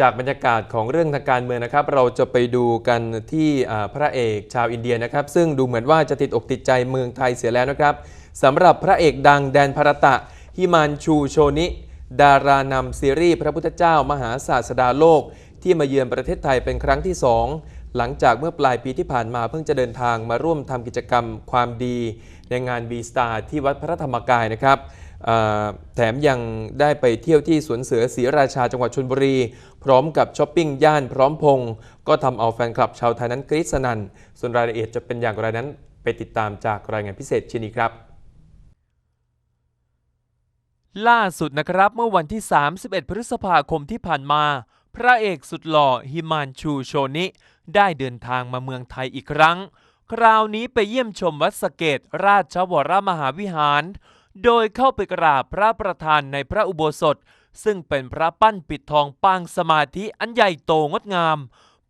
จากบรรยากาศของเรื่องทางการเมืองนะครับ เราจะไปดูกันที่พระเอกชาวอินเดียนะครับ ซึ่งดูเหมือนว่าจะติดอกติดใจเมืองไทยเสียแล้วนะครับสำหรับพระเอกดังแดนภรตะฮิมานชูโชนิ ดารานำซีรีส์พระพุทธเจ้ามหาศาสดาโลก ที่มาเยือนประเทศไทยเป็นครั้งที่สองหลังจากเมื่อปลายปีที่ผ่านมาเพิ่งจะเดินทางมาร่วมทำกิจกรรมความดี ในงาน B Star ที่วัดพระธรรมกายนะครับ แถมยังได้ไปเที่ยวที่สวนเสือศรีราชาจังหวัดชลบุรี พร้อมกับช้อปปิ้งย่านพร้อมพงษ์ก็ทำเอาแฟนคลับชาวไทยนั้นกรี๊ดสนั่น ส่วนรายละเอียดจะเป็นอย่างไรนั้นไปติดตามจากรายงานพิเศษชิ้นนี้ครับล่าสุดนะครับเมื่อวันที่ 31 พฤษภาคมที่ผ่านมา พระเอกสุดหล่อฮิมานชูโชนิ ได้เดินทางมาเมืองไทยอีกครั้ง คราวนี้ไปเยี่ยมชมวัดสเกตราชวรมหาวิหาร โดยเข้าไปกราบพระประธานในพระอุโบสถ ซึ่งเป็นพระปั้นปิดทองปางสมาธิอันใหญ่โตงดงาม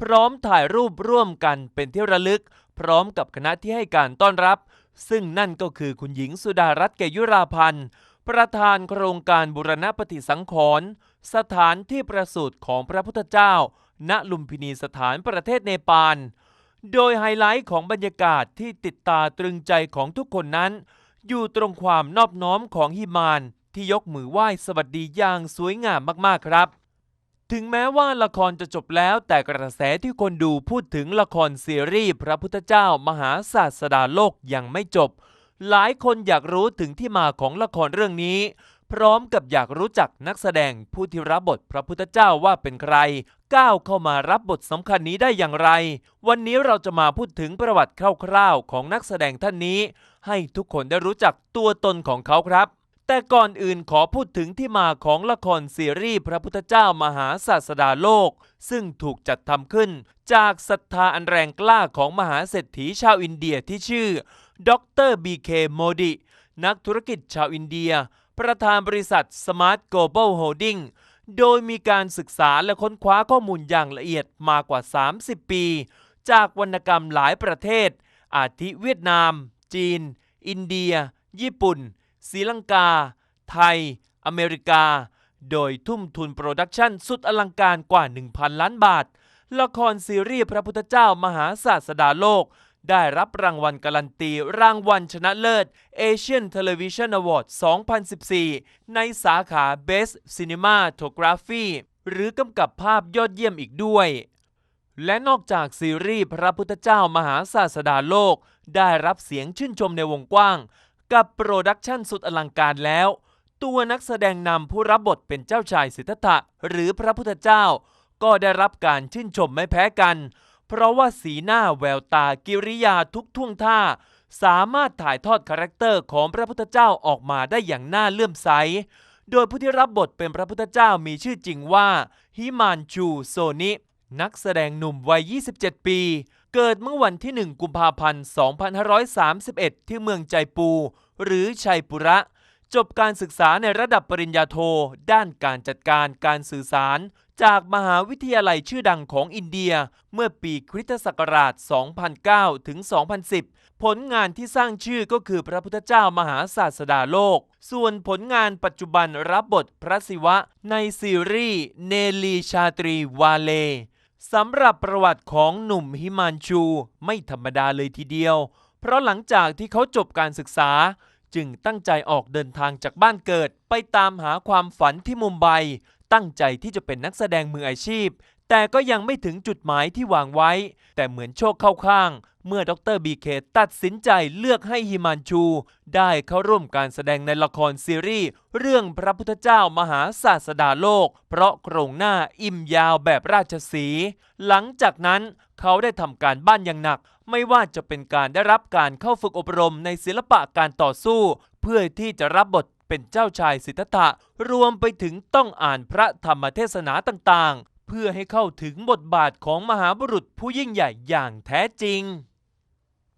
พร้อมถ่ายรูปร่วมกันเป็นที่ระลึก พร้อมกับคณะที่ให้การต้อนรับ ซึ่งนั่นก็คือคุณหญิงสุดารัตน์เกยุราพันธ์ประธานโครงการบุรณปฏิสังขรณ์สถานที่ประสูติของพระพุทธเจ้า ณลุมพินีสถานประเทศเนปาล โดยไฮไลท์ของบรรยากาศที่ติดตาตรึงใจของทุกคนนั้น อยู่ตรงความนอบน้อมของฮิมานที่ยกมือไหว้สวัสดีอย่างสวยงามมากๆครับ ถึงแม้ว่าละครจะจบแล้วแต่กระแสที่คนดูพูดถึงละครซีรีส์พระพุทธเจ้ามหาศาสดาโลกยังไม่จบ หลายคนอยากรู้ถึงที่มาของละครเรื่องนี้ พร้อมกับอยากรู้จักนักแสดงผู้ที่รับบทพระพุทธเจ้าว่าเป็นใคร ก้าวเข้ามารับบทสำคัญนี้ได้อย่างไร วันนี้เราจะมาพูดถึงประวัติคร่าวๆ ของนักแสดงท่านนี้ ให้ทุกคนได้รู้จักตัวตนของเขาครับ แต่ก่อนอื่นขอพูดถึงที่มาของละครซีรีส์พระพุทธเจ้ามหาศาสดาโลก ซึ่งถูกจัดทำขึ้น จากศรัทธาอันแรงกล้าของมหาเศรษฐีชาวอินเดียที่ชื่อดรบีเคโมดินักธุรกิจชาวอินเดีย ประธานบริษัท Smart Global Holding โดยมีการศึกษาและค้นคว้าข้อมูลอย่างละเอียดมากว่า 30 ปี จากวรรณกรรมหลายประเทศ อาทิเวียดนาม จีน อินเดีย ญี่ปุ่นศรีลังกา ไทย อเมริกา โดยทุ่มทุนโปรดักชันสุดอลังการกว่า 1,000 ล้านบาท ละครซีรีส์พระพุทธเจ้ามหาศาสดาโลก ได้รับรางวัลการันตี รางวัลชนะเลิศ Asian Television Award 2014 ในสาขา Best Cinematography หรือกำกับภาพยอดเยี่ยมอีกด้วย และนอกจากซีรีส์พระพุทธเจ้ามหาศาสดาโลก ได้รับเสียงชื่นชมในวงกว้าง กับโปรดักชันสุดอลังการแล้ว ตัวนักแสดงนำผู้รับบทเป็นเจ้าชายสิทธัตถะหรือพระพุทธเจ้า ก็ได้รับการชื่นชมไม่แพ้กัน เพราะว่าสีหน้าแววตากิริยาทุกท่วงท่า สามารถถ่ายทอดคาแรคเตอร์ของพระพุทธเจ้าออกมาได้อย่างน่าเลื่อมใส โดยผู้ที่รับบทเป็นพระพุทธเจ้ามีชื่อจริงว่า ฮิมานชูโซนิ นักแสดงหนุ่มวัย 27 ปี เกิดเมื่อวันที่ 1 กุมภาพันธ์ 2531 ที่เมืองใจปู หรือชัยปุระ จบการศึกษาในระดับปริญญาโท ด้านการจัดการการสื่อสาร จากมหาวิทยาลัยชื่อดังของอินเดีย เมื่อปีคริสตศักราช 2009 ถึง 2010 ผลงานที่สร้างชื่อก็คือพระพุทธเจ้ามหาศาสดาโลก ส่วนผลงานปัจจุบันรับบทพระศิวะในซีรีส์เนลีชาตรีวาเลสำหรับประวัติของหนุ่มฮิมานชู ไม่ธรรมดาเลยทีเดียว เพราะหลังจากที่เขาจบการศึกษา จึงตั้งใจออกเดินทางจากบ้านเกิด ไปตามหาความฝันที่มุมไบ ตั้งใจที่จะเป็นนักแสดงมืออาชีพ แต่ก็ยังไม่ถึงจุดหมายที่วางไว้ แต่เหมือนโชคเข้าข้าง เมื่อดรบีเคตัดสินใจเลือกให้ฮิมานชู ได้เข้าร่วมการแสดงในละครซีรีส์เรื่องพระพุทธเจ้ามหาศาสดาโลก เพราะโครงหน้าอิ่มยาวแบบราชสีห์หลังจากนั้น เขาได้ทำการบ้านอย่างหนัก ไม่ว่าจะเป็นการได้รับการเข้าฝึกอบรมในศิลปะการต่อสู้ เพื่อที่จะรับบทเป็นเจ้าชายสิทธัตถะรวมไปถึงต้องอ่านพระธรรมเทศนาต่างๆ เพื่อให้เข้าถึงบทบาทของมหาบุรุษผู้ยิ่งใหญ่อย่างแท้จริง